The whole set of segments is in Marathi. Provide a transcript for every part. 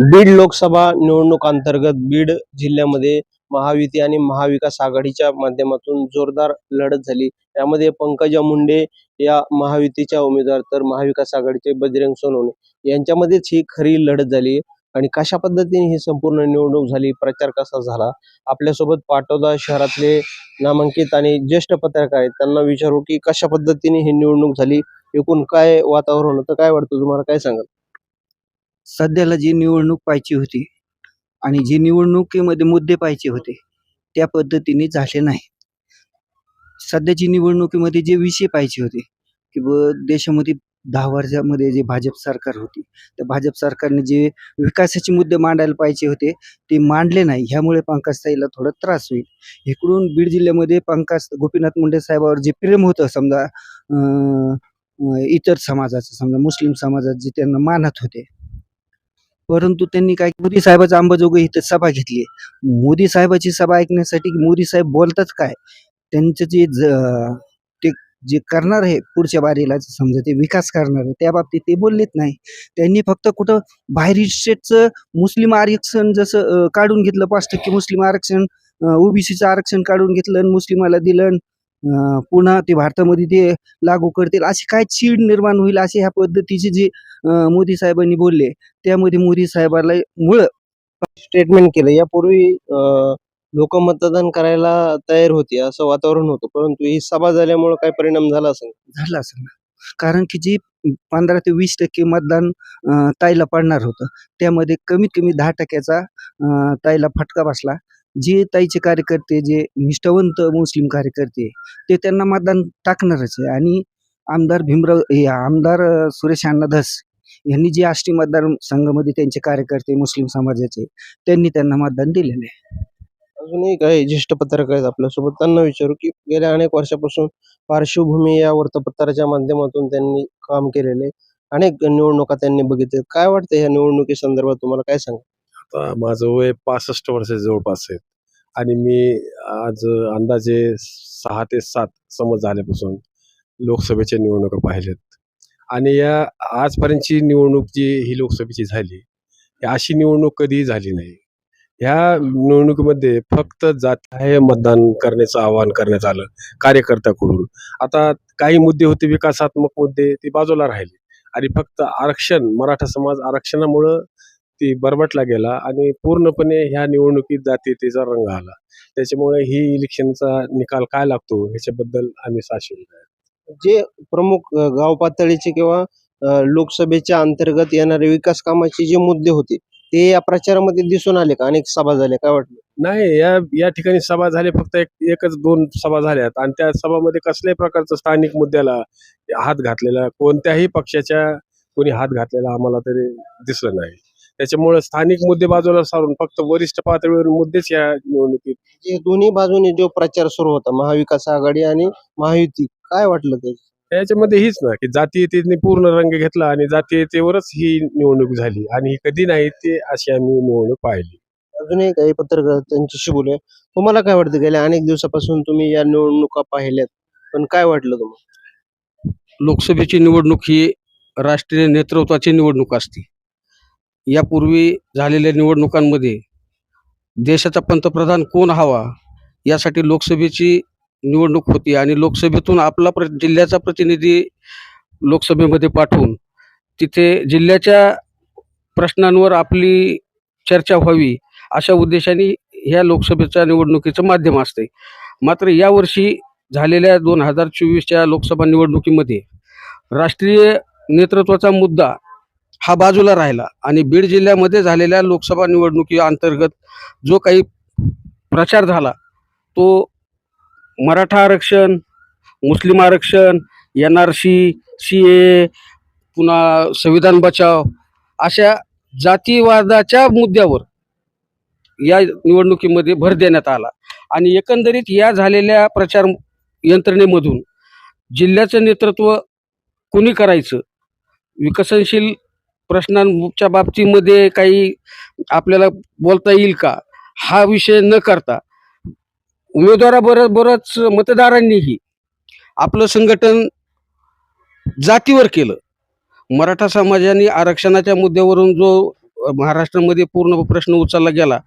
बीड लोकसभा निवडणुकांतर्गत बीड जिल्ह्यामध्ये महायुती आणि महाविकास आघाडीच्या माध्यमातून जोरदार लढत झाली. यामध्ये पंकजा मुंडे या महायुतीच्या उमेदवार तर महाविकास आघाडीचे बजरंग सोनवणे. यांच्यामध्येच ही खरी लढत झाली आणि कशा पद्धतीने ही संपूर्ण निवडणूक झाली प्रचार कसा झाला आपल्यासोबत पाटोदा शहरातले नामांकित आणि ज्येष्ठ पत्रकार आहेत त्यांना विचारू की कशा पद्धतीने ही निवडणूक झाली एकूण काय वातावरण होतं काय वाटतं तुम्हाला काय सांगाल? सध्याला जी निवडणूक पाहिजे होती आणि जी निवडणुकीमध्ये मुद्दे पाहिजे होते त्या पद्धतीने झाले नाही. सध्याची निवडणुकीमध्ये जे विषय पाहिजे होते की व देशामध्ये दहा वर्षामध्ये जे भाजप सरकार होती त्या भाजप सरकारने जे विकासाचे मुद्दे मांडायला पाहिजे होते ते मांडले नाही. ह्यामुळे पंकजताईला थोडा त्रास होईल. इकडून बीड जिल्ह्यामध्ये पंकज गोपीनाथ मुंडे साहेबावर जे प्रेम होतं समजा इतर समाजाचं समजा मुस्लिम समाजात जे त्यांना मानत होते परंतु त्यांनी काय मोदी साहेबाचा अंबाजोगाई इथं सभा घेतली. मोदी साहेबाची सभा ऐकण्यासाठी मोदी साहेब बोलतात काय? त्यांचं जे ते जे करणार आहे पुढच्या बारीला समजा ते विकास करणार आहे त्या बाबतीत ते बोललेत नाही. त्यांनी फक्त कुठं बाहेर स्टेटचं मुस्लिम आरक्षण जसं काढून घेतलं पाच टक्के मुस्लिम आरक्षण ओबीसीचं आरक्षण काढून घेतलं आणि मुस्लिमाला दिलं पुन्हा ते भारतामध्ये ते लागू करतील. अशी काय चीड निर्माण होईल असे ह्या पद्धतीचे जे मोदी साहेबांनी बोलले त्यामध्ये मोदी साहेबाला मुळ स्टेटमेंट केलं. यापूर्वी लोक मतदान करायला तयार होती असं वातावरण होतं. परंतु ही सभा झाल्यामुळे काय परिणाम झाला असेल? झालं असेल ना. कारण की जी पंधरा ते वीस टक्के मतदान ताईला पडणार होतं. त्यामध्ये कमीत कमी दहा टक्क्याचा ताईला फटका बसला. जे ताईचे कार्यकर्ते जे निष्ठावंत मुस्लिम कार्यकर्ते ते त्यांना मतदान टाकणारच आहे. आणि आमदार भीमराव हे आमदार सुरेश अण्णा धस यांनी जे आष्टी मतदार संघामध्ये त्यांचे कार्यकर्ते मुस्लिम समाजाचे त्यांनी त्यांना मतदान दिलेले आहे. अजूनही काही ज्येष्ठ पत्रकार आहेत आपल्यासोबत. त्यांना विचारू की गेल्या अनेक वर्षापासून पार्श्वभूमी या वृत्तपत्राच्या माध्यमातून त्यांनी काम केलेले अनेक निवडणुका त्यांनी बघितले काय वाटतं या निवडणुकी संदर्भात तुम्हाला? काय सांगा आता माझं वय पासष्ट वर्षाच्या जवळपास आहे. आणि मी आज अंदाजे सहा ते सात समज झाल्यापासून लोकसभेच्या निवडणुका पाहिल्यात. आणि या आजपर्यंतची निवडणूक जी ही लोकसभेची झाली अशी निवडणूक कधीही झाली नाही. ह्या निवडणुकीमध्ये फक्त जातीय मतदान करण्याचं आवाहन करण्यात आलं कार्यकर्त्याकडून. आता काही मुद्दे होते विकासात्मक मुद्दे ते बाजूला राहिले. आणि फक्त आरक्षण मराठा समाज आरक्षणामुळं ती बरबटला गेला आणि पूर्णपणे ह्या निवडणुकीत जातीयतेचा रंग आला. त्याच्यामुळे ही इलेक्शनचा निकाल काय लागतो ह्याच्याबद्दल आम्ही साशंक आहे जे प्रमुख गाव पातळीचे किंवा लोकसभेच्या अंतर्गत येणारे विकास कामाचे जे मुद्दे होते ते या प्रचारामध्ये दिसून आले का? अनेक सभा झाल्या काय वाटलं नाही या या ठिकाणी सभा झाल्या फक्त एक एकच दोन सभा झाल्यात आणि त्या सभामध्ये कसल्याही प्रकारचं स्थानिक मुद्द्याला हात घातलेला कोणत्याही पक्षाच्या कोणी हात घातलेला आम्हाला तरी दिसलं नाही. त्याच्यामुळे स्थानिक मुद्दे बाजूला सारून फक्त वरिष्ठ पातळीवर मुद्देच या निवडणुकीत. जे दोन्ही बाजूने जो प्रचार सुरू होता महाविकास आघाडी आणि महायुती काय वाटलं ते? याच्यामध्ये हीच ना की जातीयतेने पूर्ण रंग घेतला आणि जातीयतेवरच ही निवडणूक झाली आणि ही कधी नाही ते अशी आम्ही निवडणूक पाहिली. अजूनही काही पत्रकार त्यांच्याशी बोलूया तुम्हाला काय वाटतं गेल्या अनेक दिवसापासून तुम्ही या निवडणुका पाहिल्यात पण काय वाटलं तुम्हाला? लोकसभेची निवडणूक ही राष्ट्रीय नेतृत्वाची निवडणूक असते. यापूर्वी झालेल्या निवडणुकांमध्ये देशाचा पंतप्रधान कोण हवा यासाठी लोकसभेची निवडणूक होती आणि लोकसभेतून आपला प्र जिल्ह्याचा प्रतिनिधी लोकसभेमध्ये पाठवून तिथे जिल्ह्याच्या प्रश्नांवर आपली चर्चा व्हावी अशा उद्देशाने ह्या लोकसभेच्या निवडणुकीचं माध्यम असते मात्र यावर्षी झालेल्या दोन हजार चोवीसच्या लोकसभा निवडणुकीमध्ये राष्ट्रीय नेतृत्वाचा मुद्दा हा बाजूला राहिला. आणि बीड जिल्ह्यामध्ये झालेल्या लोकसभा निवडणुकी अंतर्गत जो काही प्रचार झाला तो मराठा आरक्षण मुस्लिम आरक्षण N R C C A पुन्हा संविधान बचाव अशा जातीवादाच्या मुद्द्यावर या निवडणुकीमध्ये भर देण्यात आला. आणि एकंदरीत या झालेल्या प्रचार यंत्रणेमधून जिल्ह्याचं नेतृत्व कुणी करायचं? विकसनशील प्रश्नांच्या बाबतीमध्ये काही आपल्याला बोलता येईल का? हा विषय न करता उमेदवाराबरोबरच मतदारांनीही आपलं संघटन जातीवर केलं. मराठा समाजाने आरक्षणाच्या मुद्द्यावरून जो महाराष्ट्रामध्ये पूर्ण प्रश्न उचलला गेला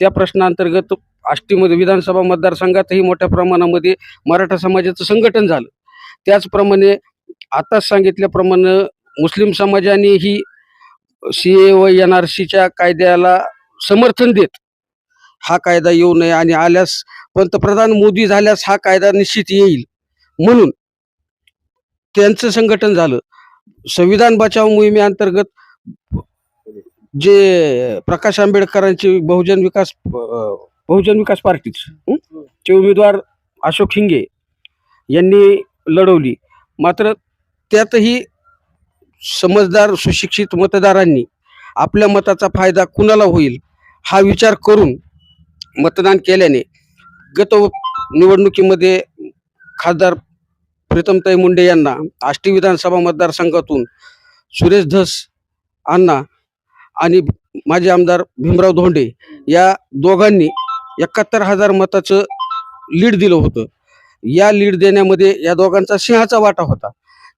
त्या प्रश्नांतर्गत आष्टीमध्ये विधानसभा मतदारसंघातही मोठ्या प्रमाणामध्ये मराठा समाजाचं संघटन झालं. त्याचप्रमाणे आताच सांगितल्याप्रमाणे मुस्लिम समाजानेही सी ए व एन आर सीच्या कायद्याला समर्थन देत. हा कायदा येऊ नये आणि आल्यास पंतप्रधान मोदी झाल्यास हा कायदा निश्चित येईल. म्हणून त्यांचं संघटन झालं. संविधान बचाव मोहिमेअंतर्गत जे प्रकाश आंबेडकरांची बहुजन विकास बहुजन विकास पार्टी चे उमेदवार अशोक हिंगे यांनी लढवली. मात्र त्यातही समजदार सुशिक्षित मतदारांनी आपल्या मताचा फायदा कुणाला होईल हा विचार करून मतदान केल्याने गत निवडणुकीमध्ये खासदार प्रीतमताई मुंडे यांना आष्टी विधानसभा मतदारसंघातून सुरेश धस अण्णा आणि माजी आमदार भीमराव धोंडे या दोघांनी एकाहत्तर हजार मताचं लीड दिलं होतं. या लीड देण्यामध्ये या दोघांचा सिंहाचा वाटा होता.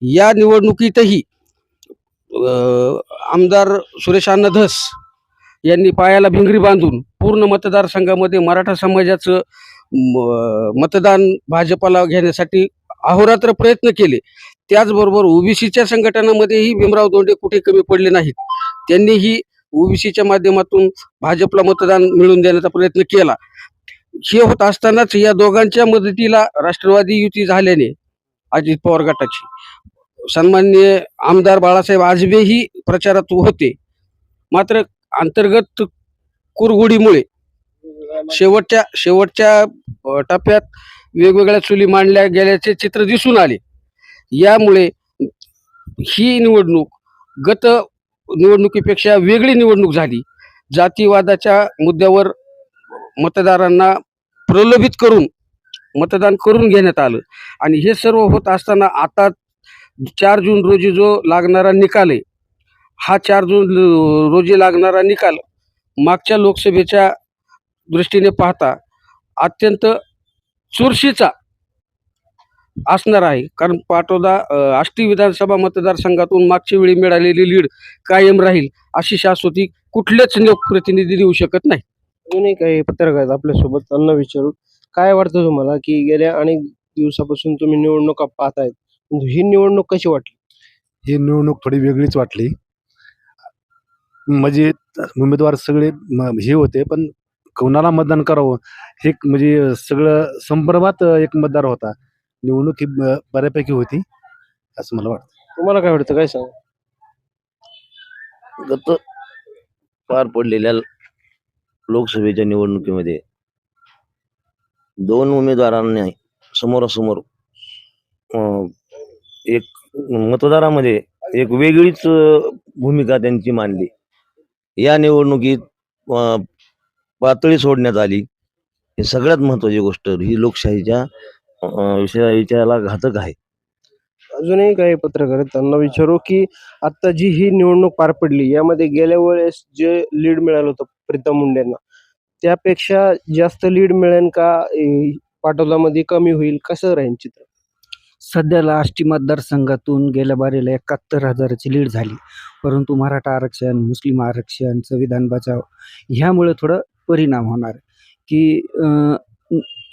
या निवडणुकीतही आमदार सुरेश अण्णा धस यांनी पायाला भिंगरी बांधून पूर्ण मतदारसंघामध्ये मराठा समाजाचं मतदान भाजपाला घेण्यासाठी अहोरात्र प्रयत्न केले. त्याचबरोबर ओबीसीच्या संघटनामध्येही भीमराव दोंडे कुठे कमी पडले नाहीत. त्यांनीही ओबीसीच्या माध्यमातून भाजपला मतदान मिळवून देण्याचा प्रयत्न केला. हे होत असतानाच या दोघांच्या मदतीला राष्ट्रवादी युती झाल्याने अजित पवार गटाची. सन्माननीय आमदार बाळासाहेब आजबेही प्रचारात होते. मात्र अंतर्गत कुरघुडीमुळे शेवटच्या शेवटच्या टप्प्यात वेगवेगळ्या चुली मांडल्या गेल्याचे चित्र दिसून आले. यामुळे ही निवडणूक गत निवडणुकीपेक्षा वेगळी निवडणूक झाली. जातीवादाच्या मुद्द्यावर मतदारांना प्रलोभित करून मतदान करून घेण्यात आलं. आणि हे सर्व होत असताना आता चार जून रोजी जो लागणारा निकाल आहे हा चार जून रोजी लागणारा निकाल मागच्या लोकसभेच्या दृष्टीने पाहता अत्यंत चुरशीचा असणार आहे. कारण पाटोदा आष्टी विधानसभा मतदारसंघातून मागच्या वेळी मिळालेली लीड कायम राहील अशी शाश्वती कुठलेच लोकप्रतिनिधी देऊ शकत नाही. अजूनही काही पत्रकार आहेत आपल्यासोबत त्यांना विचारू. काय वाटतं तुम्हाला की गेल्या अनेक दिवसापासून तुम्ही निवडणुका पाहतायत? ही निवडणूक कशी वाटली? ही निवडणूक थोडी वेगळीच वाटली. म्हणजे उमेदवार सगळे म- हे होते पण कोणाला मतदान करावं? हे एक म्हणजे सगळं संभ्रमात एक मतदार होता. निवडणूक ही ब- बऱ्यापैकी होती असं मला वाटतं. तुम्हाला काय वाटतं? काय सांग? गत पार पडलेल्या लोकसभेच्या निवडणुकीमध्ये दोन उमेदवारांनी समोरासमोर अं, एक मतदारामध्ये एक वेगळीच भूमिका त्यांची मांडली. या निवडणुकीत पातळी सोडण्यात आली. हे सगळ्यात महत्वाची गोष्ट ही लोकशाहीच्या विषया विषयाला घातक आहे. अजूनही काही पत्रकार आहेत त्यांना विचारू की आता जी ही निवडणूक पार पडली यामध्ये गेल्या वेळेस जे लीड मिळालं होतं प्रीतम मुंडेंना त्यापेक्षा जास्त लीड मिळेल का? पाटोलामध्ये कमी होईल कसं राहील चित्र? सध्याला आष्टी मतदारसंघातून गेल्या बारीला एकाहत्तर हजाराची लीड झाली. परंतु मराठा आरक्षण मुस्लिम आरक्षण संविधान बचाव ह्यामुळे थोडं परिणाम होणार की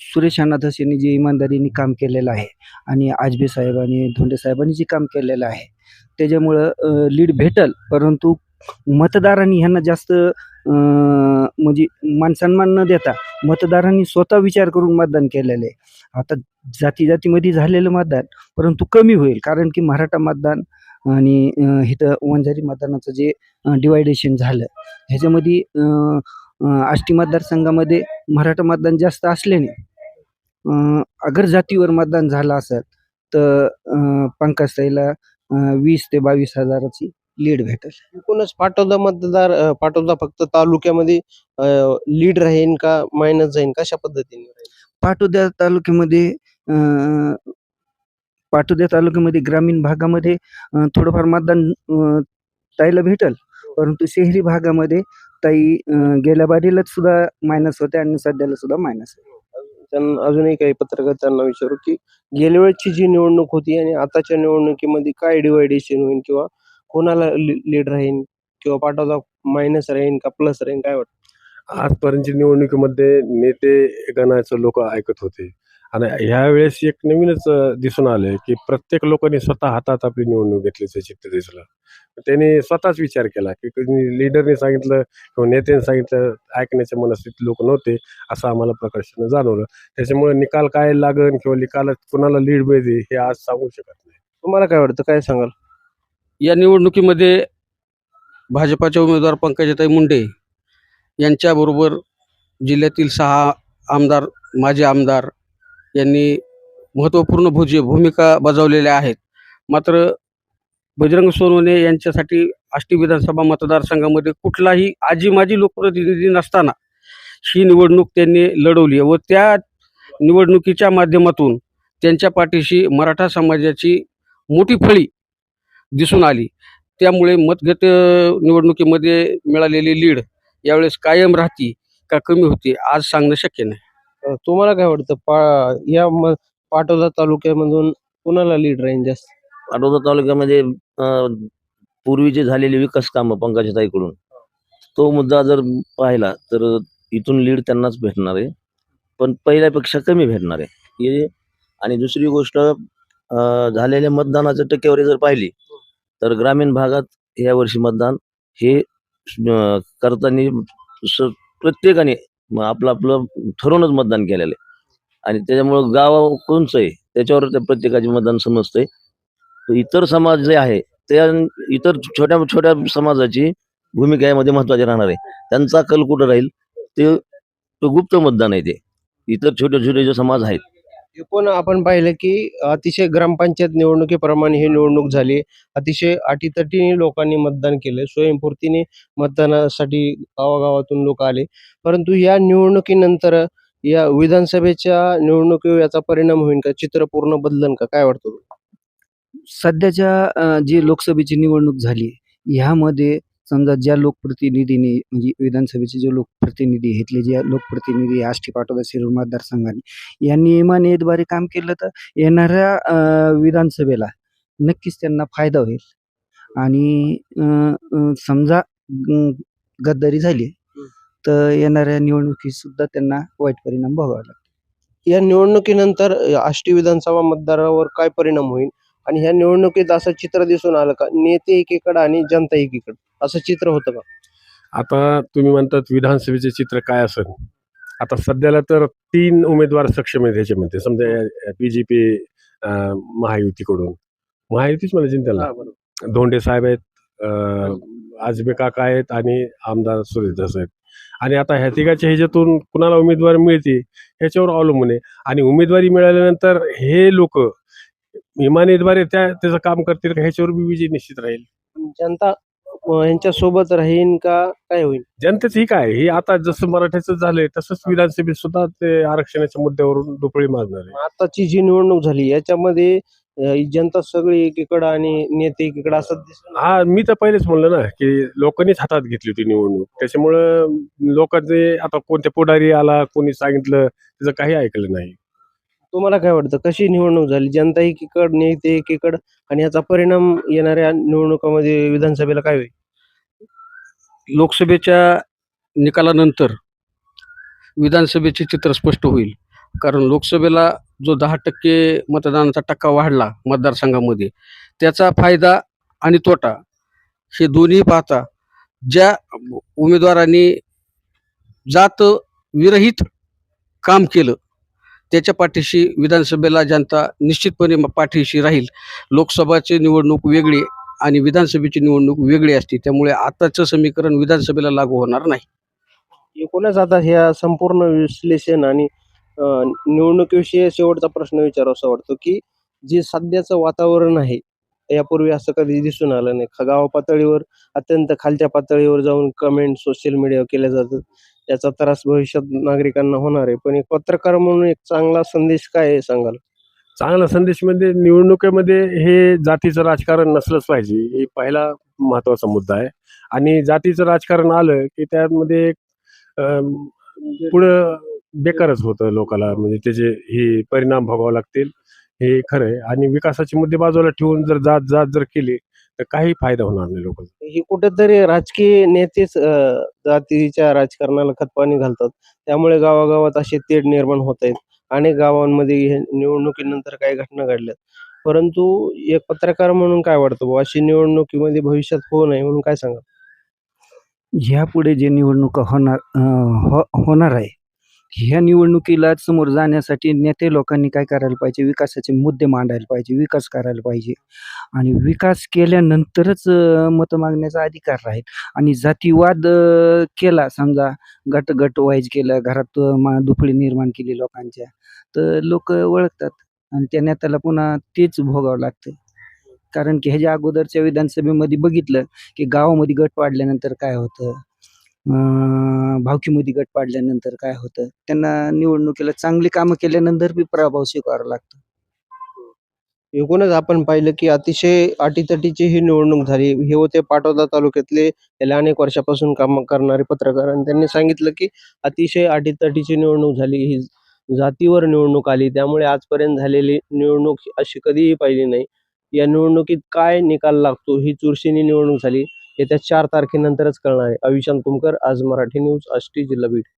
सुरेश अण्णाधस यांनी जे इमानदारीने काम केलेलं आहे आणि आजबे साहेबांनी धोंडे साहेबांनी जे काम केलेलं आहे त्याच्यामुळं लीड भेटल परंतु मतदारांनी ह्यांना जास्त म्हणजे मानसन्मान न देता मतदारांनी स्वतः विचार करून मतदान केलेलं. आहे आता जाती जातीमध्ये झालेलं मतदान परंतु कमी होईल कारण की मराठा मतदान आणि इथं वंजारी मतदानाचं जे डिवायडेशन झालं ह्याच्यामध्ये आष्टी मतदारसंघामध्ये मराठा मतदान जास्त असल्याने अगर जातीवर मतदान झालं असेल तर पंकजताईला वीस ते बावीस हजाराची लीड भेटेल. एकूणच पाटोदा मतदार पाटोदा फक्त तालुक्यामध्ये लीड राहील का मायनस जाईल कशा पद्धतीने राहील. पाटोद्या तालुक्यामध्ये अं, पाटोद्या तालुक्यामध्ये ग्रामीण भागामध्ये अं, थोडंफार मतदान अं, ताईला भेटल. परंतु शहरी भागामध्ये ताई अं, गेल्या बारीलाच सुद्धा मायनस होते आणि सध्याला सुद्धा मायनस आहे. त्यांना अजूनही काही पत्रकार त्यांना विचारू की गेल्या वेळची जी निवडणूक होती आणि आताच्या निवडणुकीमध्ये काय डिवायडेशन होईल किंवा कोणाला लीड राहील किंवा पाटोदा मायनस राहील का प्लस राहील काय वाटतं? आजपर्यंतच्या निवडणुकीमध्ये नेते गणाचं लोक ऐकत होते. आणि ह्या वेळेस एक नवीनच दिसून आलंय की प्रत्येक लोकांनी स्वतः हातात आपली निवडणूक घेतल्याचं चित्र दिसलं. त्यांनी स्वतःच विचार केला की लिडरने सांगितलं किंवा नेत्याने सांगितलं ऐकण्याच्या मनस्थितीत लोक नव्हते असं आम्हाला प्रकर्षानं जाणवलं. त्याच्यामुळे निकाल काय लागन किंवा निकालात कुणाला लीड मिळते हे आज सांगू शकत नाही. तुम्हाला काय वाटतं? काय सांगाल? या निवडणुकीमध्ये भाजपाचे उमेदवार पंकजाताई मुंडे यांच्याबरोबर जिल्ह्यातील सहा आमदार माजी आमदार यांनी महत्त्वपूर्ण भुजे भूमिका बजावलेल्या आहेत. मात्र बजरंग सोनवणे यांच्यासाठी आष्टी विधानसभा मतदारसंघामध्ये कुठलाही आजी माजी लोकप्रतिनिधी नसताना ही निवडणूक त्यांनी लढवली व त्या निवडणुकीच्या माध्यमातून त्यांच्या पाठीशी मराठा समाजाची मोठी फळी दिसून आली. त्यामुळे मतगत निवडणुकीमध्ये मिळालेली लीड यावेळेस कायम राहती का कमी होती आज सांगणं शक्य नाही. तुम्हाला काय वाटतं? पा या म- पाटोदा तालुक्यामधून कुणाला लीड राहील जास्त? पाटोदा तालुक्यामध्ये पूर्वीचे झालेले विकास कामं पंकजाताईकडून. तो मुद्दा जर पाहिला तर इथून लीड त्यांनाच भेटणार आहे. पण पहिल्यापेक्षा कमी भेटणार आहे. हे आणि दुसरी गोष्ट झालेल्या मतदानाच्या टक्केवारी जर पाहिली तर ग्रामीण भागात यावर्षी मतदान हे करताना स- प्रत्येकाने आपलं आपलं ठरवूनच मतदान केलेलं आहे. आणि त्याच्यामुळं गाव कोणचं आहे त्याच्यावर त्या प्रत्येकाचे मतदान समजतंय. इतर समाज जे आहे त्या इतर छोट्या छोट्या समाजाची भूमिका यामध्ये महत्वाची राहणार आहे. त्यांचा कल कुठं राहील ते तो गुप्त मतदान आहे ते. इतर छोटे छोटे जे समाज आहेत एकूण आपण पाहिलं की अतिशय ग्रामपंचायत निवडणुकीप्रमाणे ही निवडणूक झाली. अतिशय अटीतटीने लोकांनी मतदान केलं. स्वयंपूर्तीने मतदानासाठी गावागावातून लोक आले. परंतु या निवडणुकीनंतर या विधानसभेच्या निवडणुकीवर याचा परिणाम होईल का? चित्र पूर्ण बदलन का? काय वाटतं तुला? सध्याच्या जी लोकसभेची निवडणूक झाली ह्यामध्ये समजा ज्या लोकप्रतिनिधींनी म्हणजे विधानसभेचे जे लोकप्रतिनिधी इथले जे लोकप्रतिनिधी आष्टी पाटोदा शिरूर मतदारसंघाने यांनी इमानियतद्वारे काम केलं तर येणाऱ्या विधानसभेला नक्कीच त्यांना फायदा होईल. आणि समजा गद्दारी झाली तर येणाऱ्या निवडणुकीत सुद्धा त्यांना वाईट परिणाम भोगावा लागतो. या निवडणुकीनंतर आष्टी विधानसभा मतदारावर काय परिणाम होईल? आणि ह्या निवडणुकीत असं चित्र दिसून आलं का? नेते एकीकडे आणि जनता एकीकडे. असं चित्र होतं का आता तुम्ही म्हणतात विधानसभेचे चित्र काय असेल? आता सध्याला तर तीन उमेदवार सक्षम आहेत ह्याच्यामध्ये. समजा बी जे पी महायुतीकडून. महायुतीच मला चिंतेला धोंडे साहेब आहेत आजबे काका आहेत आणि आमदार सुरेश आहेत आणि आता ह्या तिघाच्या ह्याच्यातून कुणाला उमेदवारी मिळते ह्याच्यावर अवलंबून आहे. आणि उमेदवारी मिळाल्यानंतर हे लोक इमानीद्वारे त्या त्याचं काम करतील का ह्याच्यावर बी विजय निश्चित राहील. जनता अ, यांच्या सोबत राहीन का? काय होईल? जनतेच ही काय? ही आता जसं मराठ्याचं झालंय तसंच विधानसभेत सुद्धा ते आरक्षणाच्या मुद्द्यावरून दुपळी मारणार आहे. आताची जी निवडणूक झाली याच्यामध्ये अ, जनता सगळी एकीकडं आणि नेते एकीकडे असं दिसून हा मी तर पहिलेच म्हणलं ना की लोकांनीच हातात घेतली होती निवडणूक. त्याच्यामुळं लोकांचे आता कोणत्या पुढारी आला कोणी सांगितलं त्याचं काही ऐकलं नाही. तुम्हाला काय वाटतं? कशी निवडणूक झाली? जनता एकीकड नेते एकीकड आणि याचा परिणाम येणाऱ्या निवडणुकामध्ये विधानसभेला काय होईल? लोकसभेच्या निकालानंतर विधानसभेचे चित्र स्पष्ट होईल. कारण लोकसभेला जो दहा टक्के मतदानाचा टक्का वाढला मतदारसंघामध्ये त्याचा फायदा आणि तोटा हे दोन्ही पाहता ज्या उमेदवारांनी जात विरहित काम केलं त्याच्या पाठीशी विधानसभेला जनता निश्चितपणे पाठीशी राहील. लोकसभाची निवडणूक वेगळी आणि विधानसभेची निवडणूक वेगळी असते. त्यामुळे आताचं समीकरण विधानसभेला लागू होणार नाही. एकूणच आता ह्या संपूर्ण विश्लेषण आणि निवडणुकीविषयी शेवटचा प्रश्न विचारावासा वाटतो की जे सध्याचं वातावरण आहे यापूर्वी असं कधी दिसून आलं नाही. ख- गाव पातळीवर अत्यंत खालच्या पातळीवर जाऊन कमेंट सोशल मीडियावर केल्या जातात. याचा त्रास भविष्यात नागरिकांना होणार आहे. पण एक पत्रकार म्हणून एक चांगला संदेश काय आहे सांगाल? चांगला संदेश म्हणजे निवडणुकीमध्ये हे जातीचं राजकारण नसलंच पाहिजे. हे पहिला महत्त्वाचा मुद्दा आहे. आणि जातीचं राजकारण आलं की त्यामध्ये पुढं बेकारच होतं लोकाला. म्हणजे त्याचे हे परिणाम भोगावे लागतील. हे खरं आहे. आणि विकासाचे मुद्दे बाजूला ठेवून जर जात जात जर केली तर काही फायदा होणार नाही लोक ही कुठेतरी राजकीय नेतेच अं, जातीच्या राजकारणाला खतपाणी घालतात. त्यामुळे गावागावात असे तेढ निर्माण होत आहेत. अनेक गावांमध्ये हे निवडणुकीनंतर काही घटना घडल्यात. परंतु एक पत्रकार म्हणून काय वाटतं बुवा? अशी निवडणुकीमध्ये भविष्यात होऊ नये म्हणून काय सांगा ह्यापुढे जे निवडणुका होणार अं, हो होणार आहे ह्या निवडणुकीला समोर जाण्यासाठी नेते लोकांनी काय करायला पाहिजे? विकासाचे मुद्दे मांडायला पाहिजे विकास करायला पाहिजे. आणि विकास केल्यानंतरच मतं मागण्याचा अधिकार राहील. आणि जातीवाद केला समजा गट गट वाईज केलं घरात मा दुफळी निर्माण केली लोकांच्या तर लोक ओळखतात. आणि त्या नेत्याला पुन्हा तेच भोगावं लागतं. कारण की ह्याच्या अगोदरच्या विधानसभेमध्ये बघितलं की गावामध्ये गट पाडल्यानंतर काय होतं? भावकीमध्ये गट पाडल्यानंतर काय होतं? त्यांना निवडणुकीला चांगली कामं केल्यानंतर बी प्रभाव स्वीकारावा लागतो. एकूणच आपण पाहिलं की अतिशय अटीतटीची ही निवडणूक झाली. हे होते पाटोदा तालुक्यातले गेल्या अनेक वर्षापासून काम करणारे पत्रकार आणि त्यांनी सांगितलं की अतिशय अटीतटीची निवडणूक झाली. ही जातीवर निवडणूक आली. त्यामुळे आजपर्यंत झालेली निवडणूक अशी कधीही पाहिली नाही. या निवडणुकीत काय निकाल लागतो? ही चुरशीनी निवडणूक झाली. येत्या चार तारखेनंतरच कळणार आहे. अविशांत तुमकर आज मराठी न्यूज आष्टी जिल्हा बीड